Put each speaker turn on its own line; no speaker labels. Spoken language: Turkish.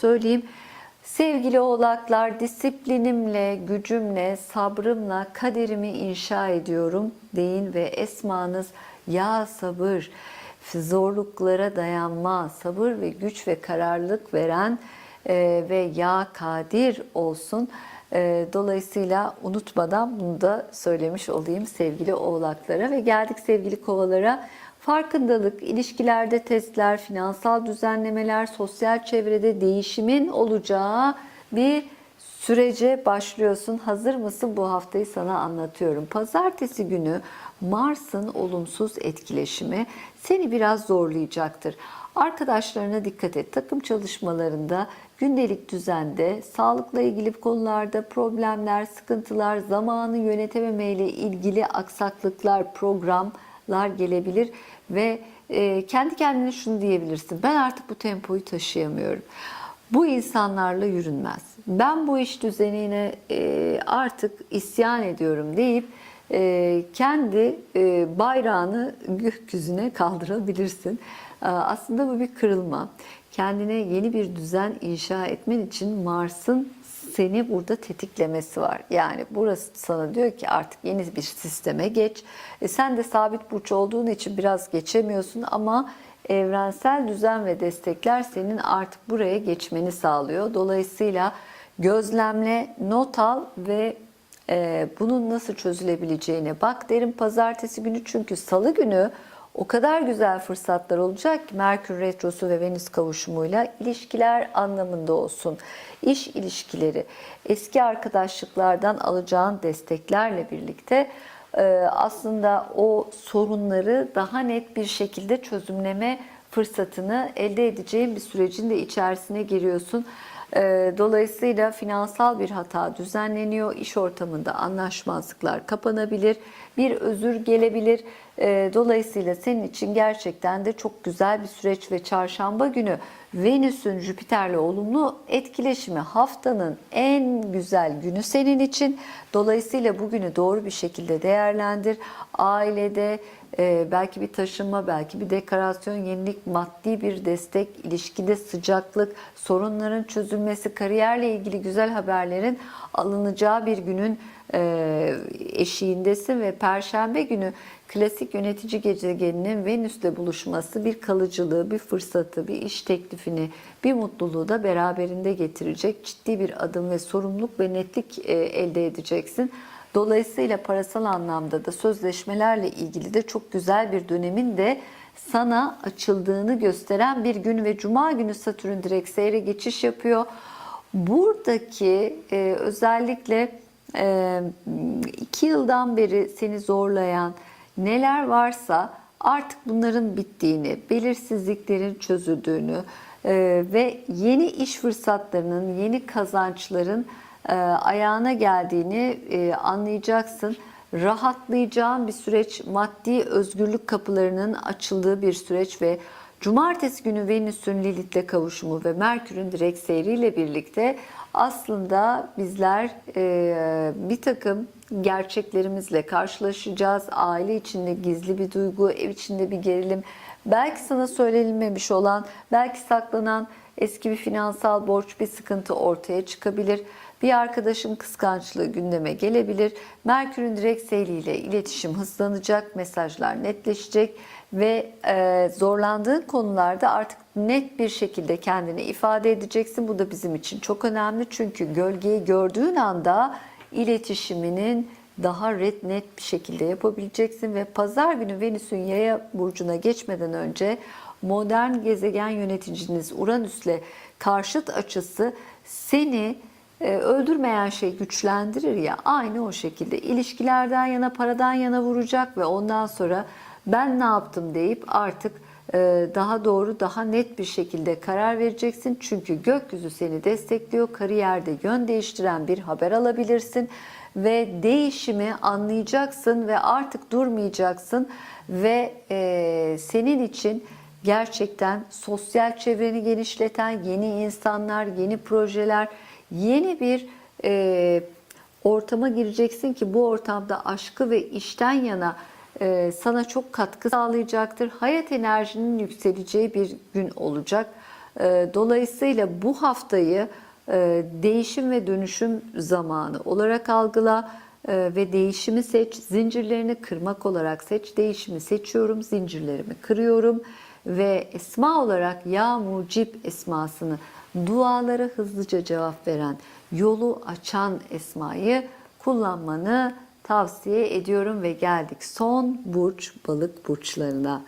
söyleyeyim. Sevgili oğlaklar disiplinimle, gücümle, sabrımla kaderimi inşa ediyorum deyin ve esmanız ya sabır, zorluklara dayanma, sabır ve güç ve kararlılık veren e, ve ya kadir olsun. E, dolayısıyla unutmadan bunu da söylemiş olayım sevgili oğlaklara ve geldik sevgili kovalara. Farkındalık, ilişkilerde testler, finansal düzenlemeler, sosyal çevrede değişimin olacağı bir sürece başlıyorsun. Hazır mısın? Bu haftayı sana anlatıyorum. Pazartesi günü Mars'ın olumsuz etkileşimi seni biraz zorlayacaktır. Arkadaşlarına dikkat et. Takım çalışmalarında, gündelik düzende, sağlıkla ilgili konularda problemler, sıkıntılar, zamanı yönetememeyle ilgili aksaklıklar, programlar gelebilir ve e, kendi kendine şunu diyebilirsin. Ben artık bu tempoyu taşıyamıyorum. Bu insanlarla yürünmez. Ben bu iş düzenine e, artık isyan ediyorum deyip e, kendi e, bayrağını gökyüzüne kaldırabilirsin. Aslında bu bir kırılma. Kendine yeni bir düzen inşa etmen için Mars'ın seni burada tetiklemesi var. Yani burası sana diyor ki artık yeni bir sisteme geç. E sen de sabit burç olduğun için biraz geçemiyorsun ama evrensel düzen ve destekler senin artık buraya geçmeni sağlıyor. Dolayısıyla gözlemle, not al ve e, bunun nasıl çözülebileceğine bak derim pazartesi günü çünkü salı günü o kadar güzel fırsatlar olacak ki Merkür Retrosu ve Venüs kavuşumuyla ilişkiler anlamında olsun. İş ilişkileri, eski arkadaşlıklardan alacağın desteklerle birlikte aslında o sorunları daha net bir şekilde çözümleme fırsatını elde edeceğin bir sürecin de içerisine giriyorsun. E, Dolayısıyla finansal bir hata düzenleniyor. İş ortamında anlaşmazlıklar kapanabilir. Bir özür gelebilir. E, Dolayısıyla senin için gerçekten de çok güzel bir süreç ve çarşamba günü Venüs'ün Jüpiter'le olumlu etkileşimi haftanın en güzel günü senin için. Dolayısıyla bugünü doğru bir şekilde değerlendir. Ailede e, belki bir taşınma, belki bir dekorasyon, yenilik, maddi bir destek, ilişkide sıcaklık, sorunların çözülmesi, kariyerle ilgili güzel haberlerin alınacağı bir günün e, eşiğindesin ve Perşembe günü klasik yönetici gezegeninin Venüs'le buluşması bir kalıcılığı, bir fırsatı, bir iş teklifini, bir mutluluğu da beraberinde getirecek. Ciddi bir adım ve sorumluluk ve netlik e, elde edeceksin. Dolayısıyla parasal anlamda da sözleşmelerle ilgili de çok güzel bir dönemin de sana açıldığını gösteren bir gün ve Cuma günü Satürn direkt seyre geçiş yapıyor. Buradaki e, özellikle e, iki yıldan beri seni zorlayan neler varsa artık bunların bittiğini, belirsizliklerin çözüldüğünü e, ve yeni iş fırsatlarının, yeni kazançların e, ayağına geldiğini e, anlayacaksın. Rahatlayacağın bir süreç, maddi özgürlük kapılarının açıldığı bir süreç ve Cumartesi günü Venüs'ün Lilith'le kavuşumu ve Merkür'ün direkt seyriyle birlikte aslında bizler e, bir takım gerçeklerimizle karşılaşacağız. Aile içinde gizli bir duygu, ev içinde bir gerilim, belki sana söylenilmemiş olan, belki saklanan eski bir finansal borç, bir sıkıntı ortaya çıkabilir. Bir arkadaşın kıskançlığı gündeme gelebilir. Merkür'ün direkt seyriyle iletişim hızlanacak, mesajlar netleşecek ve e, zorlandığın konularda artık net bir şekilde kendini ifade edeceksin. Bu da bizim için çok önemli çünkü gölgeyi gördüğün anda iletişiminin daha red net bir şekilde yapabileceksin ve pazar günü Venüs'ün yaya burcuna geçmeden önce modern gezegen yöneticiniz Uranüs'le karşıt açısı seni öldürmeyen şey güçlendirir ya aynı o şekilde ilişkilerden yana paradan yana vuracak ve ondan sonra ben ne yaptım deyip artık e, daha doğru daha net bir şekilde karar vereceksin. Çünkü gökyüzü seni destekliyor. Kariyerde yön değiştiren bir haber alabilirsin ve değişimi anlayacaksın ve artık durmayacaksın ve e, senin için gerçekten sosyal çevreni genişleten yeni insanlar, yeni projeler, yeni bir e, ortama gireceksin ki bu ortamda aşkı ve işten yana e, sana çok katkı sağlayacaktır. Hayat enerjinin yükseleceği bir gün olacak. E, Dolayısıyla bu haftayı e, değişim ve dönüşüm zamanı olarak algıla e, ve değişimi seç. Zincirlerini kırmak olarak seç. Değişimi seçiyorum, zincirlerimi kırıyorum ve esma olarak ya mucip esmasını dualara hızlıca cevap veren, yolu açan esmayı kullanmanı tavsiye ediyorum ve geldik son burç balık burçlarına.